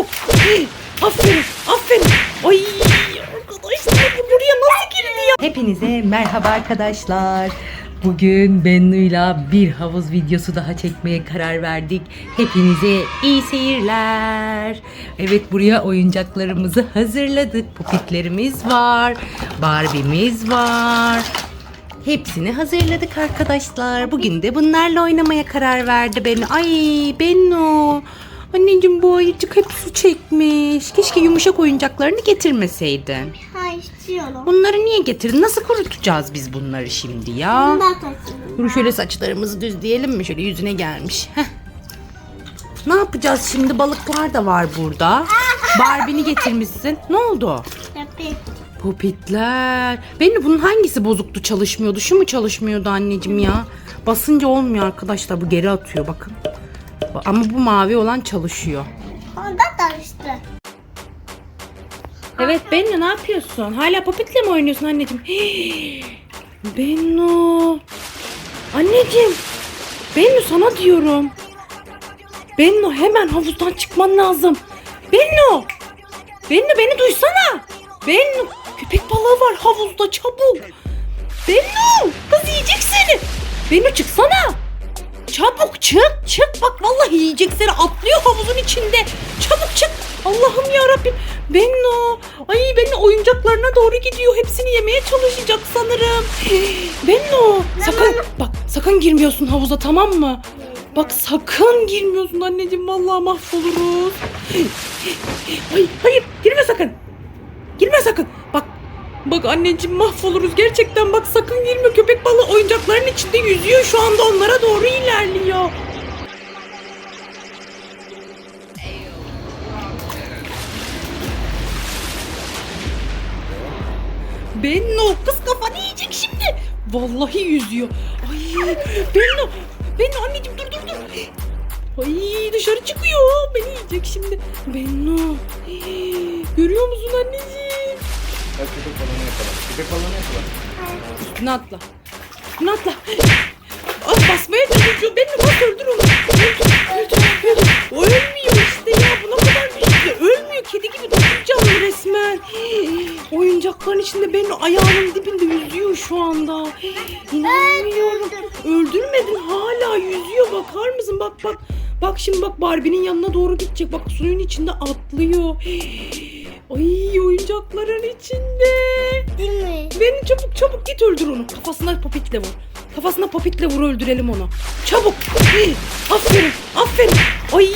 Çabuk. Aferin. Aferin. Ay arkadaşlar bu buraya nasıl girdi ya? Hepinize merhaba arkadaşlar. Bugün Bennu'yla bir havuz videosu daha çekmeye karar verdik. Hepinize iyi seyirler. Evet buraya oyuncaklarımızı hazırladık. Pupitlerimiz var. Barbie'miz var. Hepsini hazırladık arkadaşlar. Bugün de bunlarla oynamaya karar verdi Bennu. Ay Bennu. Anneciğim bu ayıcık hep su çekmiş. Keşke yumuşak oyuncaklarını getirmeseydin. Ha istiyorum. Bunları niye getirdin? Nasıl kurutacağız biz bunları şimdi ya? Dur şöyle saçlarımızı düzleyelim mi? Şöyle yüzüne gelmiş. Heh. Ne yapacağız şimdi? Balıklar da var burada. Barbie'ni getirmişsin. Ne oldu? Yapayım. Popitler. Benim bunun hangisi bozuktu çalışmıyordu? Şu mu çalışmıyordu anneciğim ya? Basınca olmuyor arkadaşlar. Bu geri atıyor bakın. Ama bu mavi olan çalışıyor. Onda karıştı. Evet Bennu ne yapıyorsun? Hala Popit'le mi oynuyorsun anneciğim? Hii, Bennu. Anneciğim. Bennu sana diyorum. Bennu hemen havuzdan çıkman lazım. Bennu. Bennu beni duysana. Bennu. Köpek balığı var havuzda çabuk. Bennu. Kız yiyecek seni. Bennu çıksana. Çabuk çık çık bak vallahi yiyecek seni atlıyor havuzun içinde. Çabuk çık. Allah'ım ya Rabbim. Benno. Ay Benno oyuncaklarına doğru gidiyor. Hepsini yemeye çalışacak sanırım. Benno. Sakın bak sakın girmiyorsun havuza tamam mı? Bak sakın girmiyorsun anneciğim vallahi mahvoluruz. Ay hayır girme sakın. Girme sakın. Bak Bak anneciğim mahvoluruz gerçekten bak sakın girme köpek balığı oyuncakların içinde yüzüyor şu anda onlara doğru ilerliyor. Benno kız kafanı yiyecek şimdi. Vallahi yüzüyor. Ay Benno. Benno anneciğim dur dur dur. Ay dışarı çıkıyor. Beni yiyecek şimdi. Benno. Görüyor musun anneciğim? Gel köpek balığını yapalım. Köpek balığını yapalım. Üstüne atla. Üstüne atla. Az basmaya çalışıyor. Beni bas öldür onu. Ölmüyor işte ya. Bu ne kadar güçlü. Ölmüyor. Kedi gibi dokuz canlı resmen. Oyuncakların içinde benim ayağının dibinde yüzüyor şu anda. İnanmıyorum. Öldürmedin hala yüzüyor. Bakar mısın? Bak bak. Bak şimdi bak Barbie'nin yanına doğru gidecek. Bak suyun içinde atlıyor. Ay oyuncakların içinde. Değil mi? Beni çabuk çabuk git öldür onu. Kafasına popitle vur. Kafasına popitle vur öldürelim onu. Çabuk. Aferin. Aferin. Ay